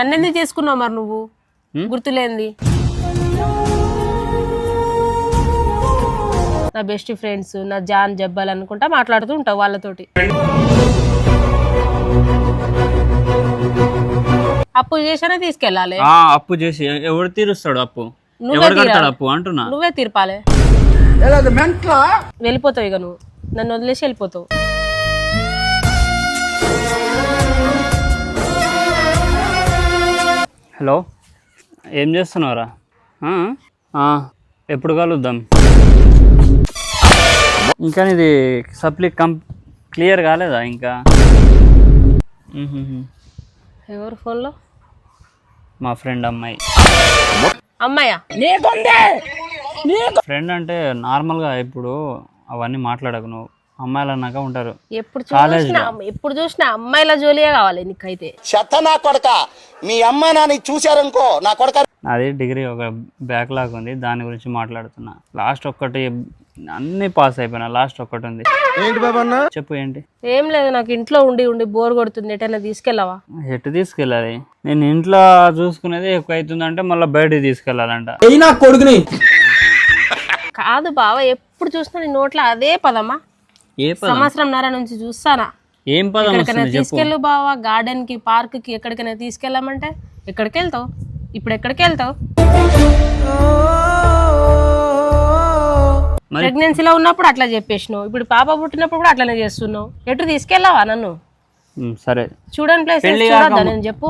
నన్నెందుకు చేసుకున్నావు మరి నువ్వు? గుర్తులేంది. నా బెస్ట్ ఫ్రెండ్స్ నా జాన్ జబ్బాలు అనుకుంటా మాట్లాడుతూ ఉంటావు వాళ్ళతోటి. అప్పు చేసానే తీసుకెళ్ళాలి? ఆ అప్పు చేసి ఎవడు తీరుస్తాడు అప్పు? నువ్వే ఎవడు కడతాడు తీరాలి. అప్పు అంటున్నా? నువ్వే తీర్పాలి. వెళ్ళిపోతావు ఇక నువ్వు. నన్ను వదిలేసి వెళ్ళిపోతావు. హలో ఏం? ఆ, ఎప్పుడు కలుద్దాం? ఇంకా ఇది సప్లీ కం క్లియర్ కాలేదా ఇంకా. ఎవరు ఫోన్లో? మా ఫ్రెండ్ అమ్మాయి. అమ్మాయా? ఫ్రెండ్ అంటే నార్మల్గా ఇప్పుడు అవన్నీ మాట్లాడకు నువ్వు. అమ్మాయిలు అన్నాక ఉంటారు. ఎప్పుడు చూసినా ఎప్పుడు చూసినా అమ్మాయిల జోలియే కావాలి నీకైతే. చెత్త నా కొడక. మీ అమ్మ నాన్న చూశారనుకో నా కొడక. అది డిగ్రీ ఒక బ్యాక్లాగ్ ఉంది దాని గురించి మాట్లాడుతున్నా. లాస్ట్ ఒక్కటి అన్ని పాస్ అయిపోయినా లాస్ట్ ఒక్కటి ఉంది. ఏంటి బాబన్న చెప్పు ఏంటి? ఏం లేదు నాకు ఇంట్లో ఉండి ఉండి బోర్ కొడుతుంది ఎటైనా తీసుకెళ్ళవా? ఎటు తీసుకెళ్ళాలి? నేను ఇంట్లో చూసుకునేది ఎక్కువ అవుతుందంటే మళ్ళీ బయటికి తీసుకెళ్ళాలంట. కాదు బావ ఎప్పుడు చూసినా నీ నోట్లో అదే పదమా? ఏ పదం? సంవత్సరం నర నుంచి చూస్తానా? ఏం పదం ఎక్కడికైనా తీసుకెళ్ళు బావా గార్డెన్కి పార్క్కి ఎక్కడికైనా తీసుకెళ్ళామంటే ఎక్కడికి వెళ్తావు ఇప్పుడు ఎక్కడికి వెళ్తావు ప్రెగ్నెన్సీలో ఉన్నప్పుడు అట్లా చెప్పేసినావు. ఇప్పుడు పాప పుట్టినప్పుడు కూడా అట్లనే చేస్తున్నావు. ఎటు తీసుకెళ్ళావా నన్ను? సరే. చూడండి ప్లేస్ చూడొద్దా నేను చెప్పు.